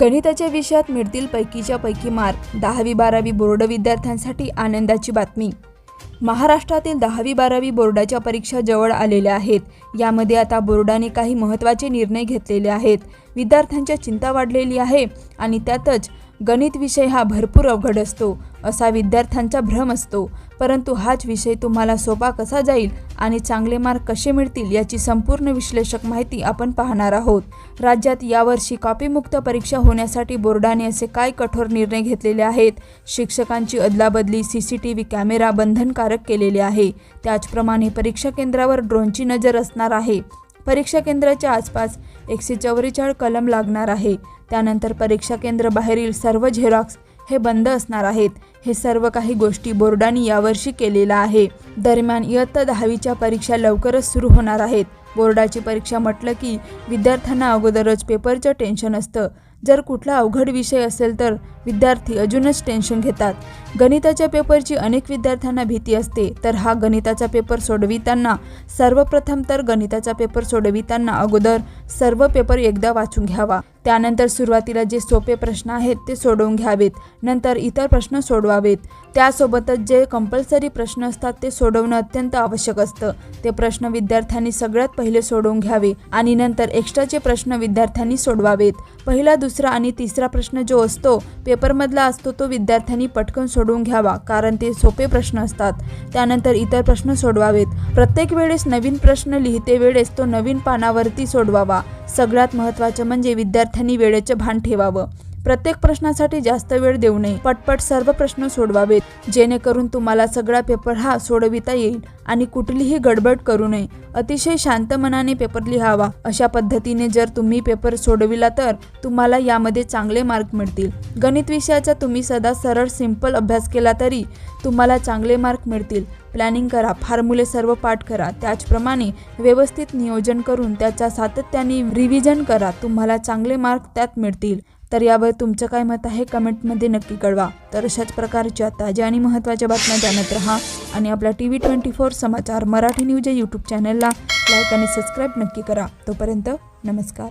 गणिताच्या विषयात मिळतील पैकीच्या पैकी मार्क. दहावी बारावी बोर्ड विद्यार्थ्यांसाठी आनंदाची बातमी. महाराष्ट्रातील दहावी बारावी बोर्डाच्या परीक्षा जवळ आलेल्या आहेत. यामध्ये आता बोर्डाने काही महत्त्वाचे निर्णय घेतलेले आहेत. विद्यार्थ्यांच्या चिंता वाढलेली आहे आणि त्यातच गणित विषय हा भरपूर अवघड असतो असा विद्यार्थ्यांचा भ्रम असतो. परंतु हाच विषय तुम्हाला सोपा कसा जाईल आणि चांगले मार्क कसे मिळतील याची संपूर्ण विश्लेषक माहिती आपण पाहणार आहोत. राज्यात यावर्षी कॉपीमुक्त परीक्षा होण्यासाठी बोर्डाने असे काय कठोर निर्णय घेतलेले आहेत? शिक्षकांची अदलाबदली C C T V camera बंधनकारक केलेले आहे. त्याचप्रमाणे परीक्षा केंद्रावर ड्रोनची नजर असणार आहे. परीक्षा केंद्राच्या आसपास एकशे चौवेचाळ कलम लागणार आहे. त्यानंतर परीक्षा केंद्र बाहेरील सर्व झेरॉक्स हे बंद असणार आहेत. हे सर्व काही गोष्टी बोर्डाने यावर्षी केलेला आहे. दरम्यान इयत्ता दहावीच्या परीक्षा लवकरच सुरू होणार आहेत. बोर्डाची परीक्षा म्हटलं की विद्यार्थ्यांना अगोदरच पेपरचं टेन्शन असतं. जर कुठला अवघड विषय असेल तर विद्यार्थी अजूनच टेन्शन घेतात. गणिताच्या पेपरची अनेक विद्यार्थ्यांना भीती असते तर हा गणिताचा पेपर सोडविताना सर्वप्रथम तर गणिताचा पेपर सोडविताना अगोदर सर्व पेपर एकदा वाचून घ्यावा. त्यानंतर सुरुवातीला जे सोपे प्रश्न आहेत ते सोडवून घ्यावेत. नंतर इतर प्रश्न सोडवावेत. त्यासोबतच जे कंपल्सरी प्रश्न असतात ते सोडवणं अत्यंत आवश्यक असतं. ते प्रश्न विद्यार्थ्यांनी सगळ्यात पहिले सोडवून घ्यावे आणि नंतर एक्स्ट्राचे प्रश्न विद्यार्थ्यांनी सोडवावेत. पहिला दुसरा आणि तिसरा प्रश्न जो असतो पेपरमधला असतो तो विद्यार्थ्यांनी पटकन सोडवून घ्यावा कारण ते सोपे प्रश्न असतात. त्यानंतर इतर प्रश्न सोडवावेत. प्रत्येक वेळेस नवीन प्रश्न लिहिते वेळेस तो नवीन पानावरती सोडवावा. सगळ्यात महत्त्वाचं म्हणजे विद्यार्थ्यांनी वेळेचं भान ठेवावं. प्रत्येक प्रश्नासाठी जास्त वेळ देऊ नये. पटपट सर्व प्रश्न सोडवावेत. जेणेकरून तुम्हाला सगळा पेपर हा सोडविता येईल आणि कुठलीही गडबड करू नये. अतिशय शांत मनाने पेपर लिहावा. अशा पद्धतीने जर तुम्ही पेपर सोडविला तर तुम्हाला यामध्ये चांगले मार्क मिळतील. गणित विषयाचा तुम्ही सदा सरळ सिंपल अभ्यास केला तरी तुम्हाला चांगले मार्क मिळतील. प्लॅनिंग करा फॉर्म्युले सर्व पाठ करा. त्याचप्रमाणे व्यवस्थित नियोजन करून त्याचा सातत्याने रिव्हिजन करा. तुम्हाला चांगले मार्क त्यात मिळतील. तर यावर तुमचं काय मत आहे कमेंटमध्ये नक्की कळवा. तर अशाच प्रकारच्या ताज्या आणि महत्त्वाच्या बातम्या जाणत राहा आणि आपल्या T V twenty four Samachar Marathi news या यूट्यूब चॅनलला लाईक आणि सबस्क्राईब नक्की करा. तोपर्यंत नमस्कार.